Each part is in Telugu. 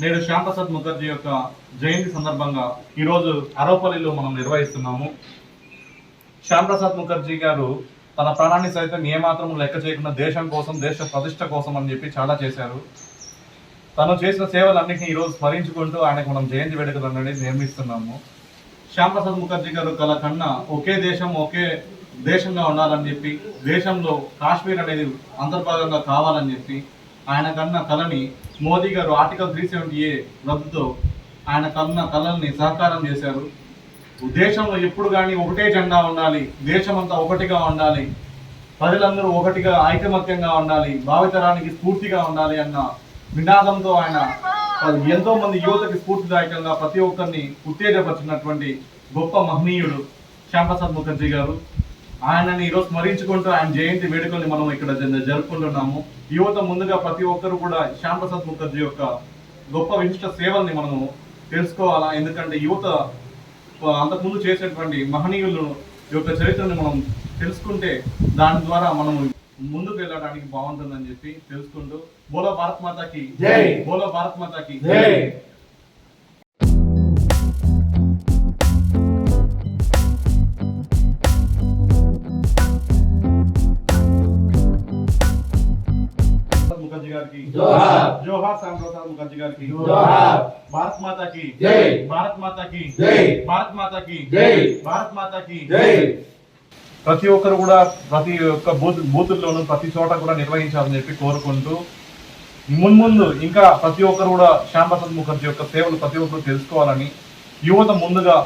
నేడు శ్యాంప్రసాద్ ముఖర్జీ యొక్క జయంతి సందర్భంగా ఈరోజు అరోపల్లిలో మనం నిర్వహిస్తున్నాము. శ్యాంప్రసాద్ ముఖర్జీ గారు తన ప్రాణాన్ని సైతం ఏమాత్రం లెక్క చేయకుండా దేశం కోసం దేశ ప్రతిష్ట కోసం అని చెప్పి చాలా చేశారు. తను చేసిన సేవలన్నింటినీ ఈరోజు స్మరించుకుంటూ ఆయనకు మనం జయంతి వేడుకలు అనేది నిర్మిస్తున్నాము. శ్యాంప్రసాద్ ముఖర్జీ గారు కల కన్నా ఒకే దేశం ఒకే దేశంగా ఉండాలని చెప్పి దేశంలో కాశ్మీర్ అనేది అంతర్భాగంగా కావాలని చెప్పి ఆయన కన్న కళని మోదీ గారు ఆర్టికల్ త్రీ సెవెంటీ ఏ రద్దుతో ఆయన కన్న కళల్ని సహకారం చేశారు. దేశంలో ఎప్పుడు కానీ ఒకటే జెండా ఉండాలి దేశమంతా ఒకటిగా ఉండాలి ప్రజలందరూ ఒకటిగా ఐకమత్యంగా ఉండాలి భావితరానికి స్ఫూర్తిగా ఉండాలి అన్న నినాదంతో ఆయన ఎంతో మంది యువతకి స్ఫూర్తిదాయకంగా ప్రతి ఒక్కరిని ఉత్తేజపరిచినటువంటి గొప్ప మహనీయుడు శ్యాంప్రసాద్ ముఖర్జీ గారు. ఆయనని ఈరోజు స్మరించుకుంటూ ఆయన జయంతి వేడుకల్ని మనం ఇక్కడ జరుపుకుంటున్నాము. యువత ముందుగా ప్రతి ఒక్కరు కూడా శ్యాంప్రసాద్ ముఖర్జీ యొక్క గొప్ప విశిష్ట సేవల్ని మనము తెలుసుకోవాలా? ఎందుకంటే యువత అంతకుముందు చేసినటువంటి మహనీయులు యొక్క చరిత్రను మనం తెలుసుకుంటే దాని ద్వారా మనం ముందుకు వెళ్ళడానికి బాగుంటుందని చెప్పి తెలుసుకుంటూ బోలో భారత్ మాతాకి. బోలో భారత్ మాతాకి ముఖర్జీ గారికి జోహార్. శ్యామ్ ప్రసాద్ ముఖర్జీ గారికి. భారత్ మాతాకి జై. భారత్ మాతాకి జై. భారత్ మాతాకి జై. భారత్ మాతాకి జై ప్రతి ఒక్కరు కూడా ప్రతి ఒక్క బూత్ బూతుల్లోనూ ప్రతి చోట కూడా నిర్వహించాలని చెప్పి కోరుకుంటూ మున్ముందు ఇంకా ప్రతి ఒక్కరు కూడా శ్యామ్ ప్రసాద్ ముఖర్జీ యొక్క సేవలు ప్రతి ఒక్కరు తెలుసుకోవాలని యువత ముందుగా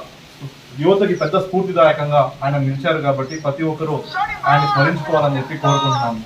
యువతకి పెద్ద స్ఫూర్తిదాయకంగా ఆయన నిలిచారు కాబట్టి ప్రతి ఒక్కరూ ఆయన స్మరించుకోవాలని చెప్పి కోరుకుంటున్నాము